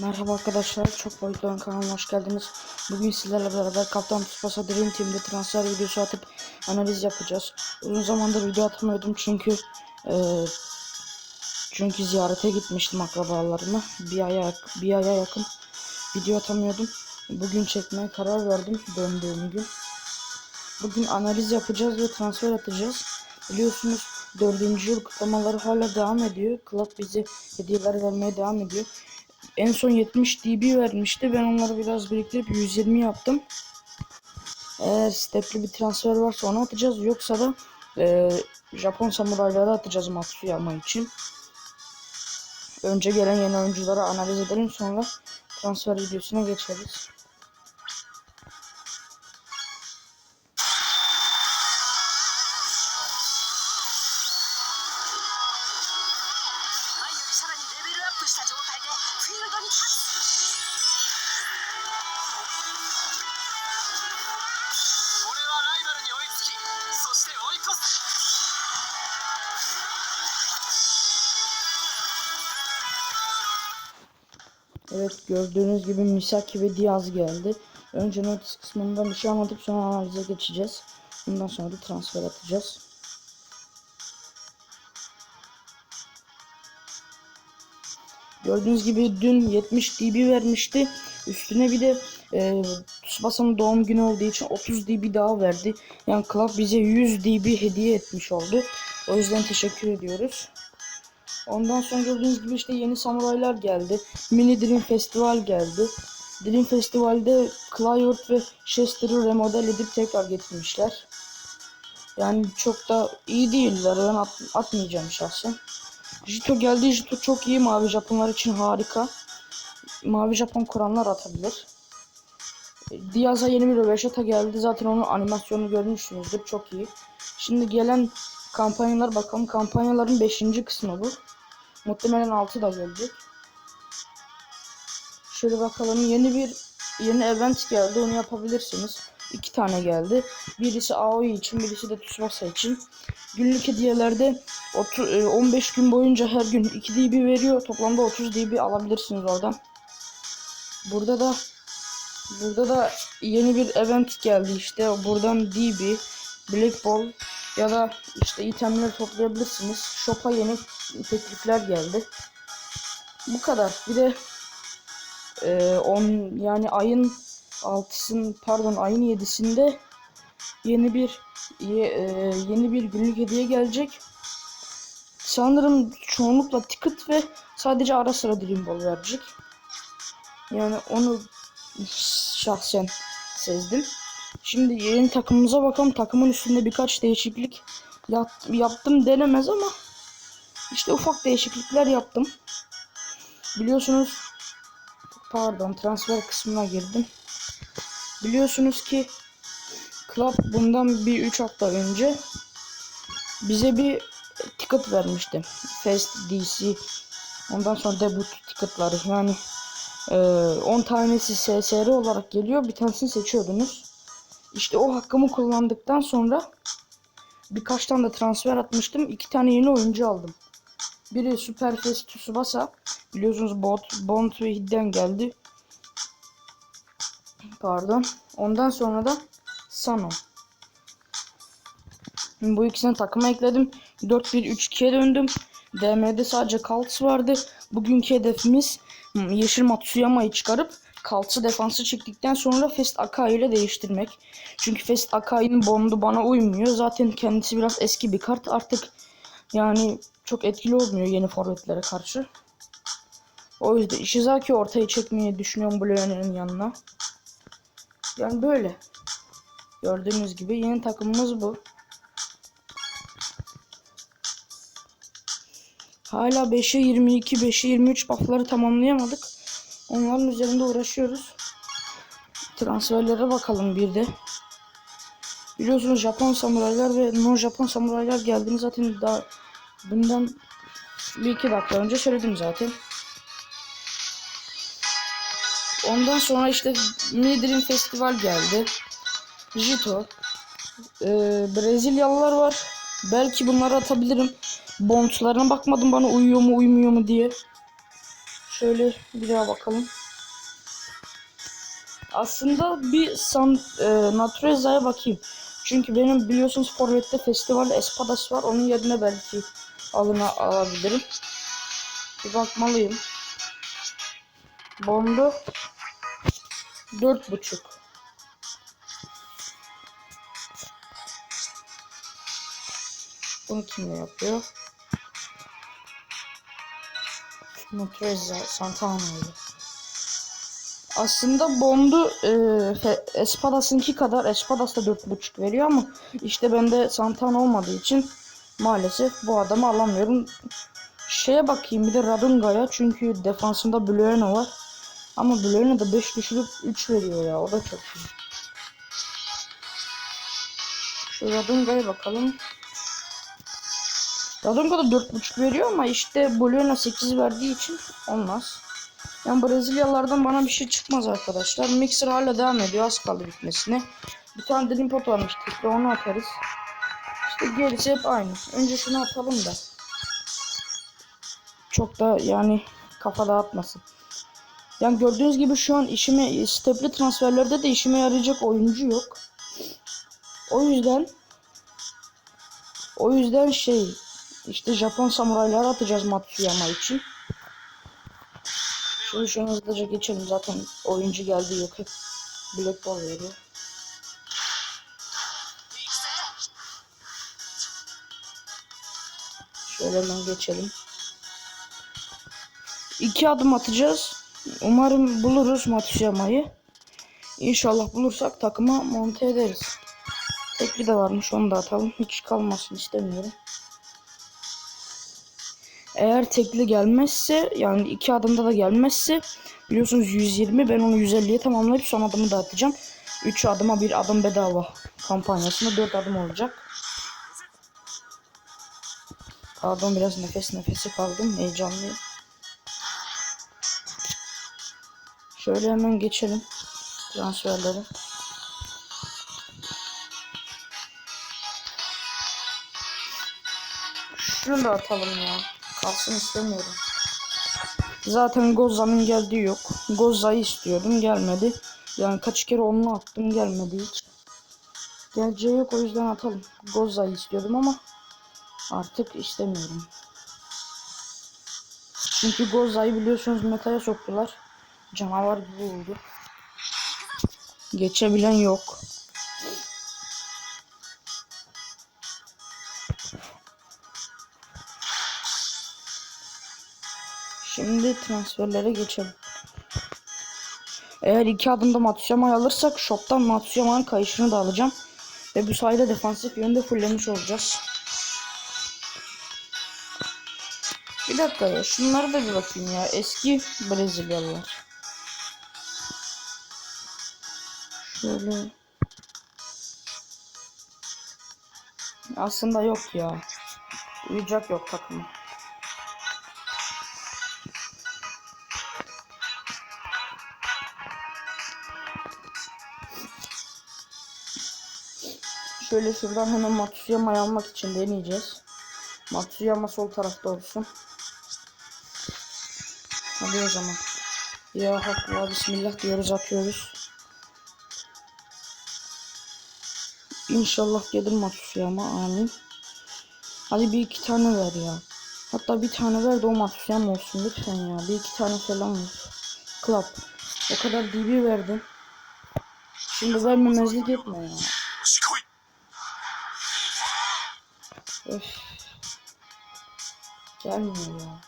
Merhaba arkadaşlar, çok boyutlu oyun kanalıma hoş geldiniz. Bugün sizlerle beraber Kaptan Tsubasa Dream Team'de transfer videosu atıp analiz yapacağız. Uzun zamandır video atmıyordum çünkü eee, çünkü ziyarete gitmiştim akrabalarıma. Bir aya bir aya yakın video atamıyordum. Bugün çekmeye karar verdim döndüğüm gün. Bugün analiz yapacağız ve transfer atacağız. Biliyorsunuz dördüncü yıl kutlamaları hala devam ediyor. Club bize hediyeler vermeye devam ediyor. En son 70 dB vermişti. Ben onları biraz biriktirip 120 yaptım. Eğer stepli bir transfer varsa onu atacağız. Yoksa da e, Japon samurayları atacağız Matsuyama için. Önce gelen yeni oyuncuları analiz edelim sonra transfer videosuna geçeriz.「Evet gördüğünüz gibi Misaki ve Diaz geldi. Önce notis kısmından bir şey anlatıp sonra analize geçeceğiz. Bundan sonra da transfer atacağız. Gördüğünüz gibi dün 70 dB vermişti. Üstüne bir de e, Tsubasa'nın doğum günü olduğu için 30 dB daha verdi. Yani Club bize 100 dB hediye etmiş oldu. O yüzden teşekkür ediyoruz. Ondan sonra gördüğünüz gibi işte yeni samuraylar geldi. Mini Dream Festival geldi. Dream Festival'de Cliort ve Chester'ı remodel edip tekrar getirmişler. Yani çok da iyi değiller. Ben at- atmayacağım şahsen. Jito geldi. Jito çok iyi. Mavi Japonlar için harika. Mavi Japon kuranlar atabilir. Diaz'a yeni bir röveşata geldi. Zaten onun animasyonunu görmüşsünüzdür. Çok iyi. Şimdi gelen kampanyalar bakalım. Kampanyaların 5. kısmı bu. Muhtemelen 6 da gelecek. Şöyle bakalım. Yeni bir yeni event geldi. Onu yapabilirsiniz. İki tane geldi. Birisi Aoi için, birisi de Tsubasa için. Günlük hediyelerde otu- e, 15 gün boyunca her gün 2 dB veriyor. Toplamda 30 dB alabilirsiniz oradan. Burada da burada da yeni bir event geldi işte. Buradan dB, Black Ball ya da işte itemleri toplayabilirsiniz. Shop'a yeni teklifler geldi. Bu kadar. Bir de e, on yani ayın 6'sın pardon ayın 7'sinde yeni bir ye- e, yeni bir günlük hediye gelecek. Sanırım çoğunlukla ticket ve sadece ara sıra Dream Ball verecek. Yani onu şahsen sezdim. Şimdi yeni takımımıza bakalım. Takımın üstünde birkaç değişiklik yap- yaptım denemez ama işte ufak değişiklikler yaptım. Biliyorsunuz pardon transfer kısmına girdim. Biliyorsunuz ki Club bundan bir 3 hafta önce bize bir ticket vermişti. Fest DC ondan sonra debut ticketları yani e, 10 tanesi SSR olarak geliyor. Bir tanesini seçiyordunuz. İşte o hakkımı kullandıktan sonra birkaç tane de transfer atmıştım. İki tane yeni oyuncu aldım. Biri Superfest Tsubasa. Biliyorsunuz Bot, Bond ve Hidden geldi. Pardon. Ondan sonra da Sano. Bu ikisini takıma ekledim. 4-1-3-2'ye döndüm. DM'de sadece Kaltz vardı. Bugünkü hedefimiz Yeşil Matsuyama'yı çıkarıp Kaltz'ı defansı çektikten sonra Fest Akai ile değiştirmek. Çünkü Fest Akai'nin bondu bana uymuyor. Zaten kendisi biraz eski bir kart. Artık yani çok etkili olmuyor yeni forvetlere karşı. O yüzden Ishizaki ortaya çekmeyi düşünüyorum Blöne'nin yanına. Yani böyle. Gördüğünüz gibi yeni takımımız bu. Hala 5'e 22, 5'e 23 buffları tamamlayamadık. Onların üzerinde uğraşıyoruz. Transferlere bakalım bir de. Biliyorsunuz Japon samuraylar ve non Japon samuraylar geldiğini zaten daha bundan bir iki dakika önce söyledim zaten. Ondan sonra işte Dream Festival geldi. Jito. Ee, Brezilyalılar var. Belki bunları atabilirim. Bontlarına bakmadım bana uyuyor mu uymuyor mu diye. Şöyle bir daha bakalım. Aslında bir San e, Natureza'ya bakayım. Çünkü benim biliyorsunuz Forvet'te festival Espadas var. Onun yerine belki alına alabilirim. Bir bakmalıyım. Bondu dört buçuk. Bunu kimle yapıyor? Nutreza Santana ile. Aslında Bond'u e, Espadas'ınki kadar Espadas da 4.5 veriyor ama işte bende Santana olmadığı için maalesef bu adamı alamıyorum. Şeye bakayım bir de Radunga'ya çünkü defansında Blueno var. Ama Blueno da 5 düşürüp 3 veriyor ya o da çok iyi. Şu Radunga'ya bakalım. Radunga da 4.5 veriyor ama işte Blueno 8 verdiği için olmaz. Yani Brezilyalılardan bana bir şey çıkmaz arkadaşlar. Mixer hala devam ediyor. Az kaldı bitmesine. Bir tane dilim pot varmış. Tekrar onu atarız. İşte gerisi hep aynı. Önce şunu atalım da. Çok da yani kafa dağıtmasın. Yani gördüğünüz gibi şu an işime stepli transferlerde de işime yarayacak oyuncu yok. O yüzden o yüzden şey işte Japon samurayları atacağız Matsuyama için. Şunu şunu hızlıca geçelim zaten oyuncu geldi yok hep Black Ball veriyor. Şöyle hemen geçelim. İki adım atacağız. Umarım buluruz Matsuyama'yı. İnşallah bulursak takıma monte ederiz. Tekli de varmış onu da atalım. Hiç kalmasın istemiyorum. Eğer tekli gelmezse yani iki adımda da gelmezse biliyorsunuz 120 ben onu 150'ye tamamlayıp son adımı da atacağım. 3 adıma bir adım bedava kampanyasında 4 adım olacak. Pardon biraz nefes nefese kaldım heyecanlıyım. Şöyle hemen geçelim transferleri. Şunu da atalım ya. Kalsın istemiyorum. Zaten Goza'nın geldiği yok. Goza'yı istiyordum gelmedi. Yani kaç kere onu attım gelmedi hiç. Geleceği yok o yüzden atalım. Goza'yı istiyordum ama artık istemiyorum. Çünkü Goza'yı biliyorsunuz metaya soktular. Canavar gibi oldu. Geçebilen yok. Şimdi transferlere geçelim. Eğer iki adımda Matsuyama'yı alırsak shop'tan Matsuyama'nın kayışını da alacağım. Ve bu sayede defansif yönde fulllemiş olacağız. Bir dakika ya şunları da bir bakayım ya. Eski Brezilyalılar. Şöyle. Aslında yok ya. Uyuyacak yok takımı. Şöyle şuradan hemen Matsuyama'yı almak için deneyeceğiz. Matsuyama sol tarafta olsun. Hadi o zaman. Ya hakla bismillah diyoruz atıyoruz. İnşallah gelir Matsuyama amin. Hadi bir iki tane ver ya. Hatta bir tane ver de o Matsuyama olsun lütfen ya. Bir iki tane falan ver. Club. O kadar DB verdin. Şimdi vermemezlik etme ya. Öf. Gelmiyor ya.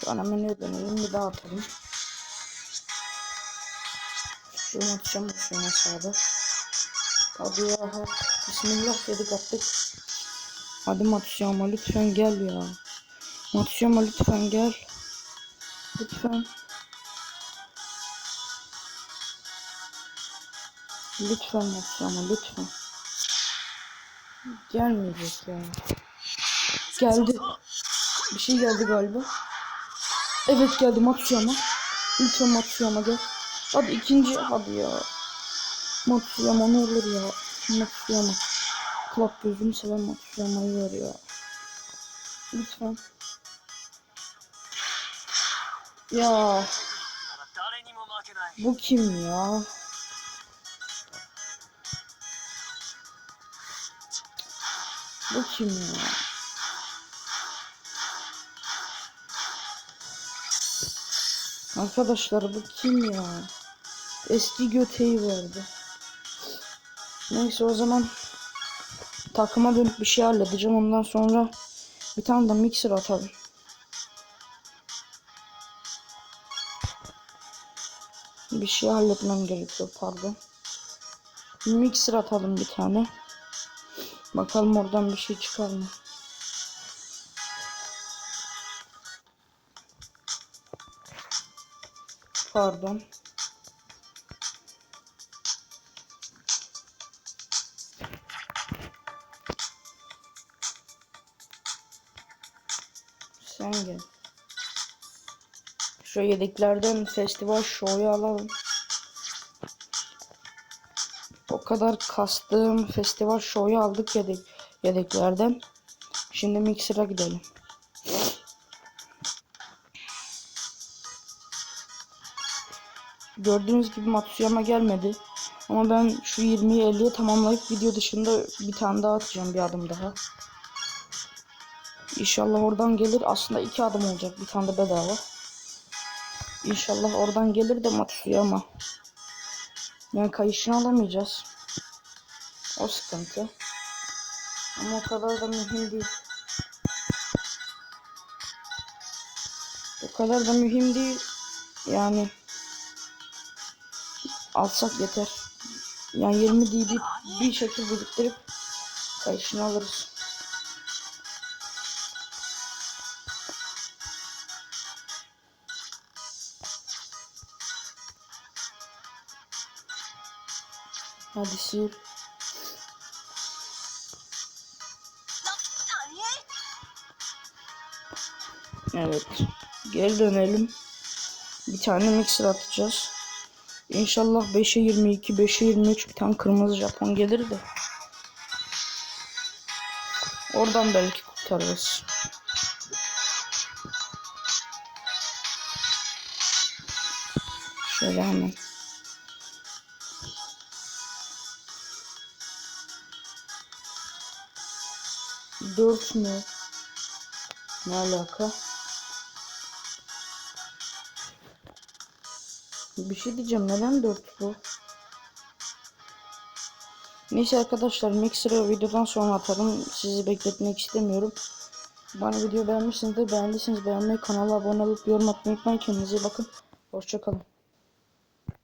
Şu ana menüye dönelim bir daha atalım. Şu atacağım şu aşağıda. Hadi ya. Bismillah dedik attık. Hadi Matsuyama lütfen gel ya. Matsuyama lütfen gel. Lütfen. Lütfen Matsuyama lütfen. Gelmeyecek ya. Geldi. Bir şey geldi galiba. Evet geldi Matsuyama. Lütfen Matsuyama gel. Hadi ikinci hadi ya. Matsuyama ne olur ya. Matsuyama. Kulak gözüm selam atışlamayı arıyor. Lütfen. Ya. Bu kim ya? Bu kim ya? Arkadaşlar bu kim ya? Eski göteyi verdi. Neyse o zaman takıma dönüp bir şey halledeceğim. Ondan sonra bir tane de mixer atalım. Bir şey halletmem gerekiyor pardon. Mixer atalım bir tane. Bakalım oradan bir şey çıkar mı? Pardon. Şu yedeklerden festival şovu alalım. O kadar kastığım festival şovu aldık yedek, yedeklerden. Şimdi Mixer'a gidelim. Gördüğünüz gibi Matsuyama gelmedi. Ama ben şu 20'yi 50'ye tamamlayıp video dışında bir tane daha atacağım bir adım daha. İnşallah oradan gelir. Aslında iki adım olacak. Bir tane de bedava. İnşallah oradan gelir de Matsuyama. Yani kayışını alamayacağız. O sıkıntı. Ama o kadar da mühim değil. O kadar da mühim değil. Yani alsak yeter. Yani 20 DB bir şekilde biriktirip kayışını alırız. Hadi sür. な何 Evet. Geri dönelim. Bir tane mixer atacağız. İnşallah 5'e 22, 5'e 23 bir tane kırmızı Japon gelir de. Oradan belki kurtarırız. Şöyle hemen. Dört mü? Ne alaka? Bir şey diyeceğim. Neden 4 bu? Neyse arkadaşlar Mixer'ı videodan sonra atarım. Sizi bekletmek istemiyorum. Bana video beğenmişsinizdir. Beğendiyseniz beğenmeyi, kanala abone olup yorum atmayı unutmayın. Kendinize bakın. Hoşçakalın.